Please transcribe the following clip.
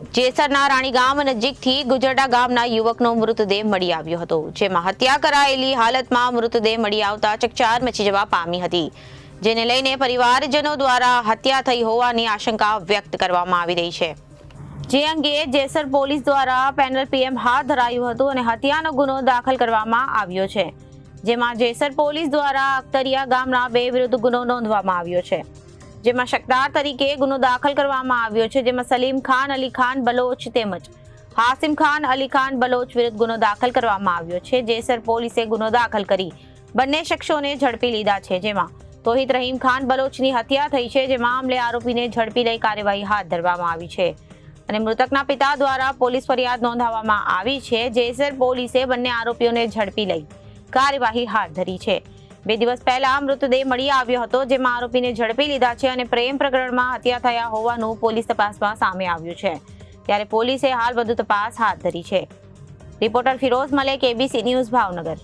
જેસરના રાણી ગામ નજીકથી ગુજરડા ગામના યુવકનો મૃતદેહ મળી આવ્યો હતો, જેમાં હત્યા કરાયેલી હાલતમાં મૃતદેહ મળી આવતા ચકચાર મચી જવા પામી હતી. જેને લઈને પરિવારજનો દ્વારા હત્યા થઈ હોવાની આશંકા વ્યક્ત કરવામાં આવી રહી છે. જે અંગે જેસર પોલીસ દ્વારા પેનલ પીએમ હાથ ધરાયું હતું અને હત્યાનો ગુનો દાખલ કરવામાં આવ્યો છે, જેમાં જેસર પોલીસ દ્વારા અખ્તરિયા ગામના બે વિરુદ્ધ ગુનો નોંધવામાં આવ્યો છે. જેમાં શકદાર તરીકે ગુનો દાખલ કરવામાં આવ્યો છે, જેમાં સલીમ ખાન, અલી ખાન, બલોચ તેમજ હાસિમ ખાન, અલી ખાન, બલોચ વિરુદ્ધ ગુનો દાખલ કરવામાં આવ્યો છે. જેસર પોલીસે ગુનો દાખલ કરી બંને શખ્સોને ઝડપી લીધા છે. જેમાં તોહિત રહીમ ખાન બલોચની હત્યા થઈ છે, જે મામલે આરોપીને ઝડપી લઈ કાર્યવાહી હાથ ધરવામાં આવી છે. અને મૃતકના પિતા દ્વારા પોલીસ ફરિયાદ નોંધાવવામાં આવી છે. જેસર પોલીસે બંને આરોપીઓને ઝડપી લઈ કાર્યવાહી હાથ ધરી છે. બે દિવસ પહેલા મૃતદેહ મળી આવ્યો હતો, જેમાં આરોપીને ઝડપી લીધા છે અને પ્રેમ પ્રકરણમાં હત્યા થયા હોવાનું પોલીસ તપાસમાં સામે આવ્યું છે. ત્યારે પોલીસે હાલ વધુ તપાસ હાથ ધરી છે. Reporter Firoz Malek ABC news Bhavnagar.